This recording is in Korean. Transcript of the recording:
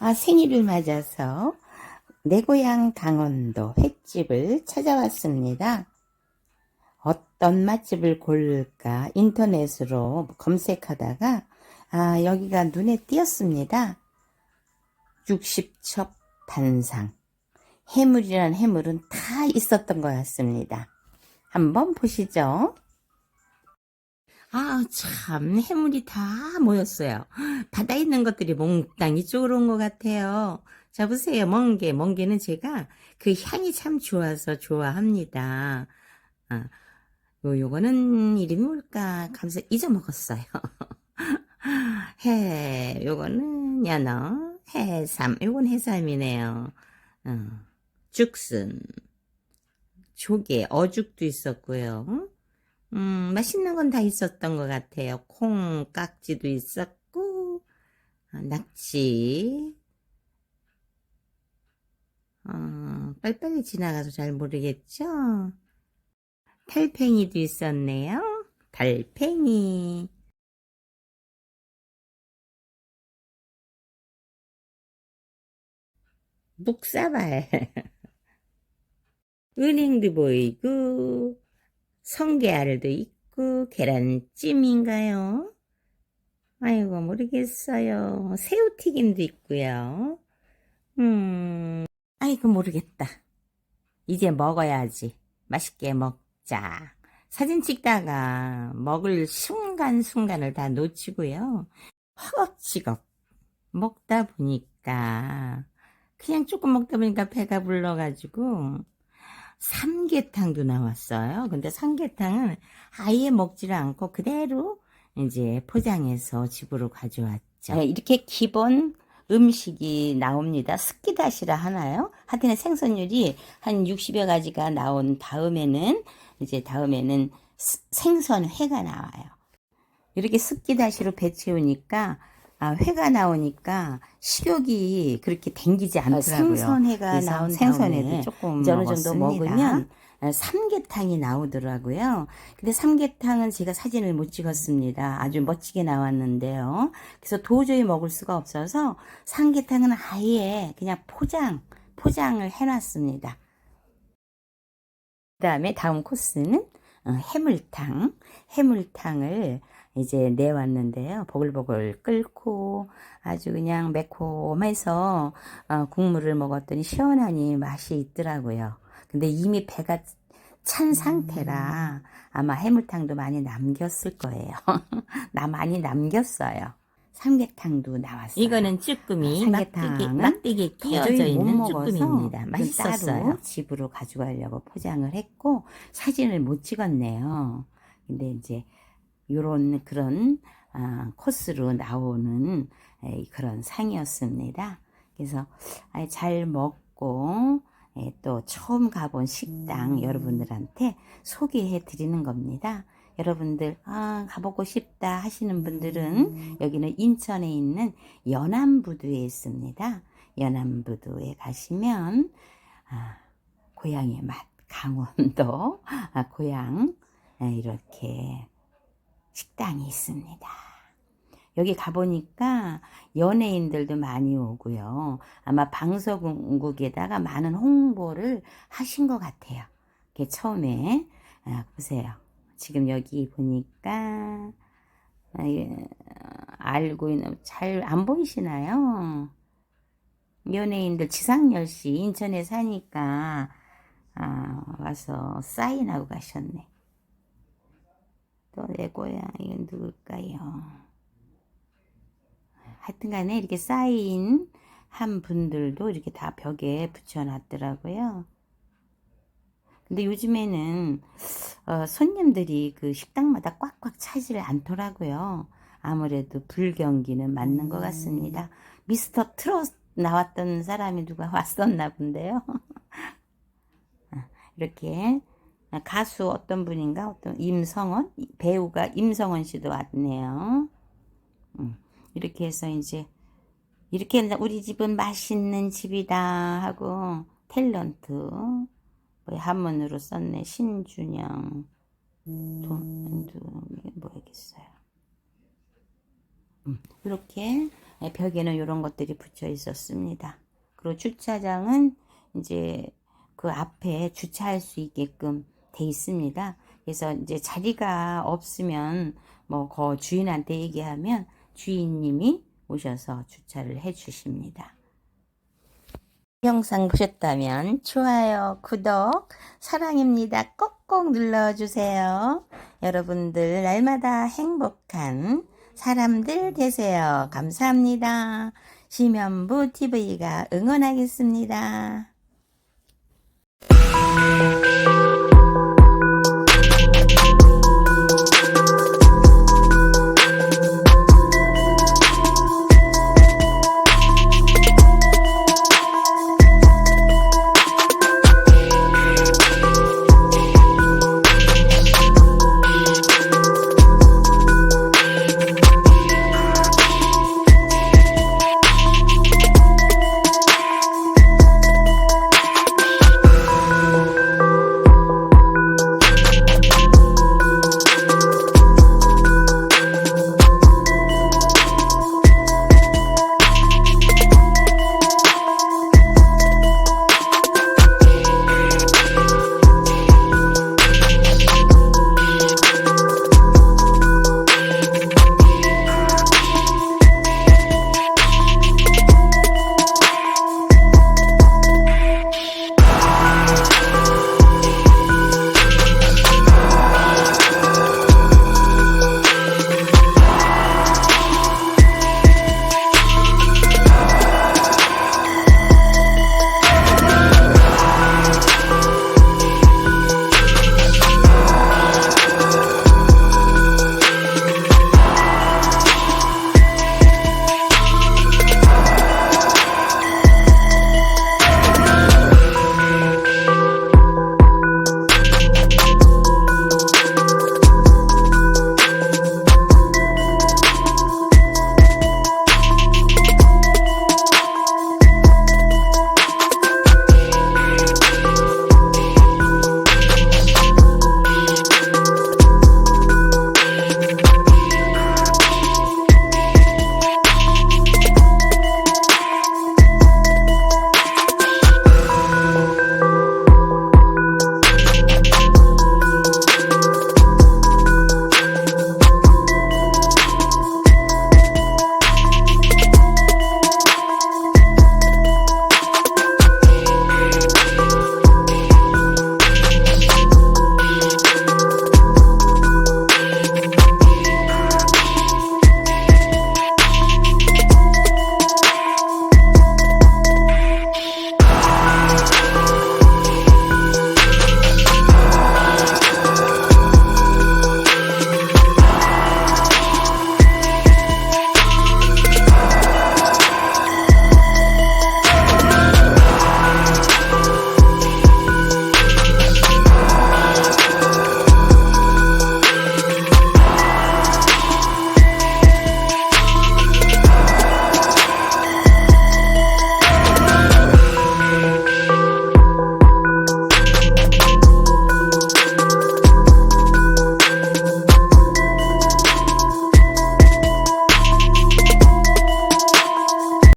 아, 생일을 맞아서 내 고향 강원도 횟집을 찾아왔습니다. 어떤 맛집을 고를까 인터넷으로 검색하다가 아, 여기가 눈에 띄었습니다. 60첩 반상. 해물이란 해물은 다 있었던 것 같습니다. 한번 보시죠. 아, 참, 해물이 다 모였어요. 바다에 있는 것들이 몽땅 이쪽으로 온 것 같아요. 자, 보세요. 멍게. 멍게는 제가 그 향이 참 좋아서 좋아합니다. 아, 요, 요거는 이름이 뭘까? 감사 잊어먹었어요. 해, 요거는 연어, 해삼. 요건 해삼이네요. 어, 죽순, 조개, 어죽도 있었고요. 음, 맛있는 건 다 있었던 것 같아요. 콩, 깍지도 있었고, 아, 낙지, 어, 빨리빨리 지나가서 잘 모르겠죠? 달팽이도 있었네요. 달팽이. 묵사발. 은행도 보이고, 성게알도 있고, 계란찜인가요? 아이고, 모르겠어요. 새우튀김도 있고요. 음, 아이고, 모르겠다. 이제 먹어야지. 맛있게 먹자. 사진 찍다가 먹을 순간순간을 다 놓치고요. 허겁지겁 먹다 보니까, 그냥 조금 먹다 보니까 배가 불러가지고, 삼계탕도 나왔어요. 근데 삼계탕은 아예 먹지를 않고 그대로 이제 포장해서 집으로 가져왔죠. 네, 이렇게 기본 음식이 나옵니다. 스키다시라 하나요? 하여튼 생선율이 한 60여 가지가 나온 다음에는 이제 다음에는 스- 생선회가 나와요. 이렇게 스키다시로 배 채우니까 아, 회가 나오니까 식욕이 그렇게 댕기지 않더라고요. 생선회가 나온 생선회도 조금 어느 정도. 먹으면 아, 삼계탕이 나오더라고요. 근데 삼계탕은 제가 사진을 못 찍었습니다. 아주 멋지게 나왔는데요. 그래서 도저히 먹을 수가 없어서 삼계탕은 아예 그냥 포장, 포장을 해놨습니다. 그 다음에 다음 코스는 어, 해물탕. 해물탕을 이제 내왔는데요. 보글보글 끓고 아주 그냥 매콤해서 어, 국물을 먹었더니 시원하니 맛이 있더라고요. 근데 이미 배가 찬 상태라 아마 해물탕도 많이 남겼을 거예요. 나 많이 남겼어요. 삼계탕도 나왔어요. 이거는 쭈꾸미, 삼계탕은 막대기, 끼어져 있는 쭈꾸미입니다. 맛있었어요. 집으로 가져가려고 포장을 했고 사진을 못 찍었네요. 근데 이제 요런 그런 아, 코스로 나오는 에, 그런 상이었습니다. 그래서 아, 잘 먹고 에, 또 처음 가본 식당 여러분들한테 소개해 드리는 겁니다. 여러분들 아, 가보고 싶다 하시는 분들은 여기는 인천에 있는 연안부두에 있습니다. 연안부두에 가시면 아, 고향의 맛 강원도 아, 고향 아, 이렇게 식당이 있습니다. 여기 가보니까 연예인들도 많이 오고요. 아마 방송국에다가 많은 홍보를 하신 것 같아요. 이게 처음에 아, 보세요. 지금 여기 보니까 아, 예, 알고 있는 잘 안 보이시나요? 연예인들 지상열 씨 인천에 사니까 아, 와서 사인하고 가셨네. 또내 고향 이건 누굴까요? 하여튼 간에 이렇게 사인 한 분들도 이렇게 다 벽에 붙여놨더라고요. 근데 요즘에는 어, 손님들이 그 식당마다 꽉꽉 차지를 않더라고요. 아무래도 불경기는 맞는 것 같습니다. 미스터 트롯 나왔던 사람이 누가 왔었나 본데요. 이렇게 가수 어떤 분인가 어떤 임성원 배우가 임성원 씨도 왔네요. 음, 이렇게 해서 이제 이렇게 우리 집은 맛있는 집이다 하고 탤런트 뭐 한문으로 썼네 신준영 돈 누구 뭐겠어요. 음, 이렇게 예, 벽에는 이런 것들이 붙여 있었습니다. 그리고 주차장은 이제 그 앞에 주차할 수 있게끔 돼 있습니다. 그래서 이제 자리가 없으면 뭐 그 주인한테 얘기하면 주인님이 오셔서 주차를 해 주십니다. 영상 보셨다면 좋아요, 구독, 사랑입니다. 꼭꼭 눌러주세요. 여러분들 날마다 행복한 사람들 되세요. 감사합니다. 심연부 TV가 응원하겠습니다.